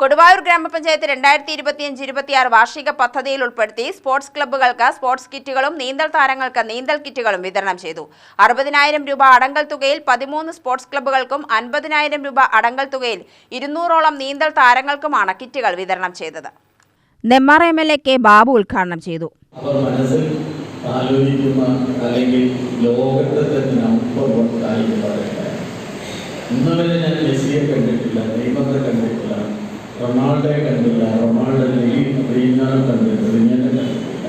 കൊടുവായൂർ ഗ്രാമപഞ്ചായത്ത് രണ്ടായിരത്തി ഇരുപത്തിയഞ്ച് ഇരുപത്തിയാറ് വാർഷിക പദ്ധതിയിൽ ഉൾപ്പെടുത്തി സ്പോർട്സ് ക്ലബ്ബുകൾക്ക് സ്പോർട്സ് കിറ്റുകളും നീന്തൽ താരങ്ങൾക്ക് നീന്തൽ കിറ്റുകളും വിതരണം ചെയ്തു. അറുപതിനായിരം രൂപ അടങ്കൽ തുകയിൽ പതിമൂന്ന് സ്പോർട്സ് ക്ലബ്ബുകൾക്കും അൻപതിനായിരം രൂപ അടങ്കൽ തുകയിൽ ഇരുന്നൂറോളം നീന്തൽ താരങ്ങൾക്കുമാണ് കിറ്റുകൾ വിതരണം ചെയ്തത്. Nemmara M L A K Babu ഉദ്ഘാടനം ചെയ്തു. ആലോചിക്കുന്ന അല്ലെങ്കിൽ ലോകത്തെ തന്നെ നമ്പർ വൺ കായിക താരങ്ങളാണ് ഇന്ന് ഞാൻ മെസ്സിയെ കണ്ടിട്ടില്ല ദൈവത്തെ കണ്ടിട്ടില്ല. റൊണാൾഡോയെ കണ്ടില്ല റൊണാൾഡോ റീനാളും കണ്ടിട്ടില്ല റിഞ്ഞനെ കണ്ടിട്ടില്ല.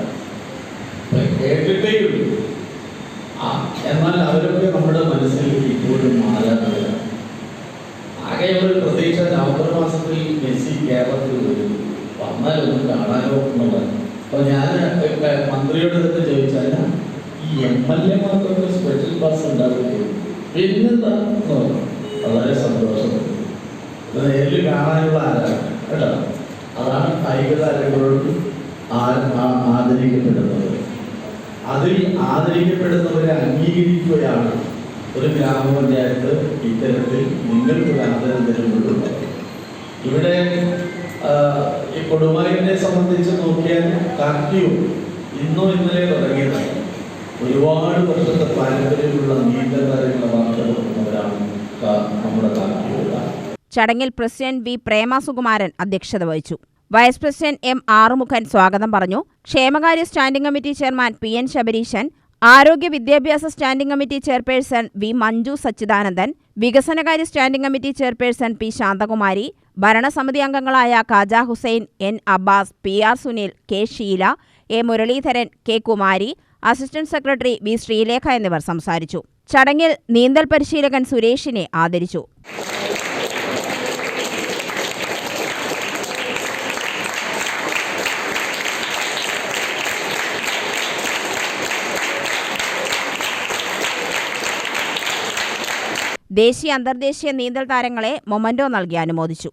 കേട്ടിട്ടേ ഉള്ളൂ എന്നാൽ അവരൊക്കെ നമ്മുടെ മനസ്സിൽ ഇപ്പോഴും മാറാറില്ല. ആകെ ഒരു പ്രതീക്ഷ നവംബർ മാസത്തിൽ മെസ്സി കേരളത്തിൽ വരും. വന്നാൽ ഒന്നും കാണാനോ എന്നുള്ളത്. അപ്പൊ ഞാൻ മന്ത്രിയോട് തന്നെ ചോദിച്ചാൽ ഈ എം എൽ എമാർക്കൊക്കെ സ്പെഷ്യൽ പാസ് ഉണ്ടാവില്ലേ? പിന്നെന്താ? വളരെ സന്തോഷം. നേരിൽ കാണാനുള്ള ആരാണ് കേട്ടോ? അതാണ് കായിക താരങ്ങളോട് ആ- ആ- ആദരിക്കപ്പെടുന്നത്. അതിൽ ആദരിക്കപ്പെടുന്നവരെ അംഗീകരിക്കുകയാണ് ഒരു ഗ്രാമപഞ്ചായത്ത് ഇത്തരത്തിൽ നിങ്ങൾക്ക് ആദരം തരുമ്പോഴുള്ളത് ഇവിടെ ഈ കൊടുവായൂരിനെ സംബന്ധിച്ച് നോക്കിയാൽ കാർത്തിയും ഇന്നോ ഇന്നലെ തുടങ്ങിയതാണ്. ഒരുപാട് വർഷത്തെ പാരമ്പര്യമുള്ള നീന്തൽ താരങ്ങളെ വാർത്തെടുക്കുന്നവരാണ് കാ- നമ്മുടെ കാർത്തിക ചടങ്ങിൽ പ്രസിഡന്റ് വി പ്രേമാസുകുമാരൻ അധ്യക്ഷത വഹിച്ചു. വൈസ് പ്രസിഡന്റ് എം ആറുമുഖൻ സ്വാഗതം പറഞ്ഞു. ക്ഷേമകാര്യ standing committee chairman P N Sabareeshan ആരോഗ്യ വിദ്യാഭ്യാസ standing committee chairperson V Manju Sachidanandan വികസനകാര്യ standing committee chairperson P Santhakumari ഭരണസമിതി അംഗങ്ങളായ Kaja Hussain N Abbas P R Sunil K Sheela A Muraleedharan K Kumari assistant secretary V Sreelekha എന്നിവർ സംസാരിച്ചു. ചടങ്ങിൽ നീന്തൽ പരിശീലകൻ സുരേഷിനെ ആദരിച്ചു. ദേശീയ അന്തർദേശീയ നീന്തൽ താരങ്ങളെ മൊമന്റോ നൽകി അനുമോദിച്ചു.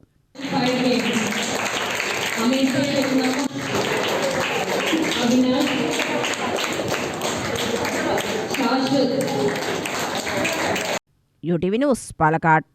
U T V news Palakkad.